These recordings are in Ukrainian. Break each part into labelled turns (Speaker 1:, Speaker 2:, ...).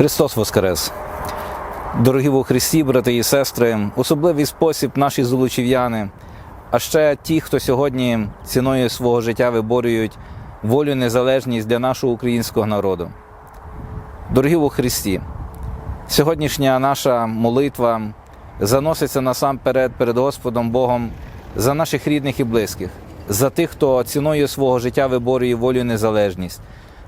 Speaker 1: Христос Воскрес! Дорогі во Христі, брати і сестри, особливий спосіб наші золочів'яни, а ще ті, хто сьогодні ціною свого життя виборюють волю, незалежність для нашого українського народу. Дорогі во Христі, сьогоднішня наша молитва заноситься насамперед перед Господом Богом за наших рідних і близьких, за тих, хто ціною свого життя виборює волю незалежність,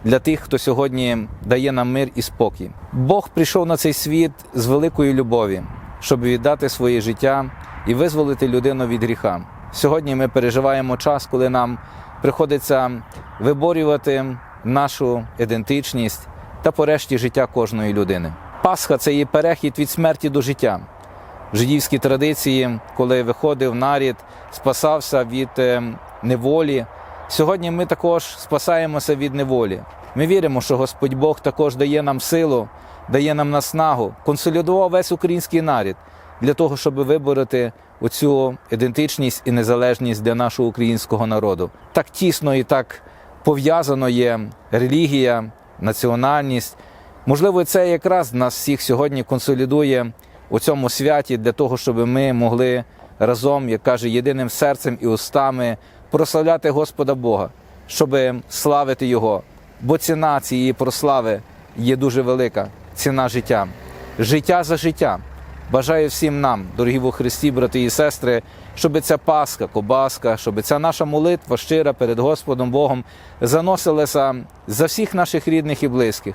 Speaker 1: для тих, хто сьогодні дає нам мир і спокій. Бог прийшов на цей світ з великої любові, щоб віддати своє життя і визволити людину від гріха. Сьогодні ми переживаємо час, коли нам приходиться виборювати нашу ідентичність та порешті життя кожної людини. Пасха це є перехід від смерті до життя. В жидівській традиції, коли виходив нарід, спасався від е, неволі. Сьогодні ми також спасаємося від неволі. Ми віримо, що Господь Бог також дає нам силу, дає нам наснагу, консолідував весь український нарід для того, щоб вибороти оцю ідентичність і незалежність для нашого українського народу. Так тісно і так пов'язано є релігія, національність. Можливо, це якраз нас всіх сьогодні консолідує у цьому святі для того, щоб ми могли разом, як каже, єдиним серцем і устами прославляти Господа Бога, щоб славити Його. Бо ціна цієї прослави є дуже велика ціна життя. Життя за життя. Бажаю всім нам, дорогі во Христі, брати і сестри, щоб ця Пасха, Кобаска, щоб ця наша молитва щира перед Господом Богом заносилася за всіх наших рідних і близьких,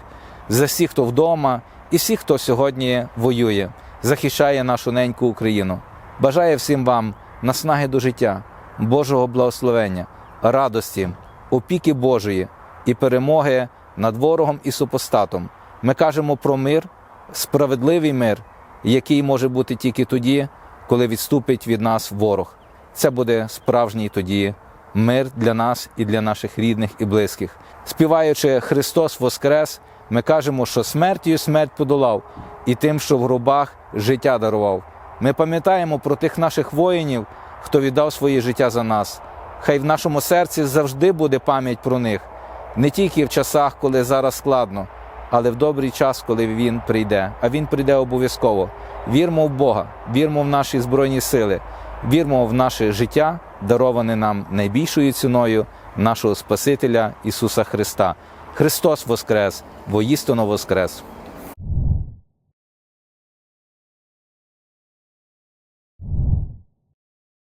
Speaker 1: за всіх, хто вдома, і всіх, хто сьогодні воює, захищає нашу неньку Україну. Бажаю всім вам наснаги до життя, Божого благословення, радості, опіки Божої і перемоги над ворогом і супостатом. Ми кажемо про мир, справедливий мир, який може бути тільки тоді, коли відступить від нас ворог. Це буде справжній тоді мир для нас і для наших рідних і близьких. Співаючи Христос Воскрес, ми кажемо, що смертю смерть подолав, і тим, що в гробах життя дарував. Ми пам'ятаємо про тих наших воїнів, хто віддав своє життя за нас. Хай в нашому серці завжди буде пам'ять про них, не тільки в часах, коли зараз складно, але в добрий час, коли він прийде. А він прийде обов'язково. Вірмо в Бога, вірмо в наші збройні сили, вірмо в наше життя, дароване нам найбільшою ціною нашого Спасителя Ісуса Христа. Христос Воскрес, воістину Воскрес!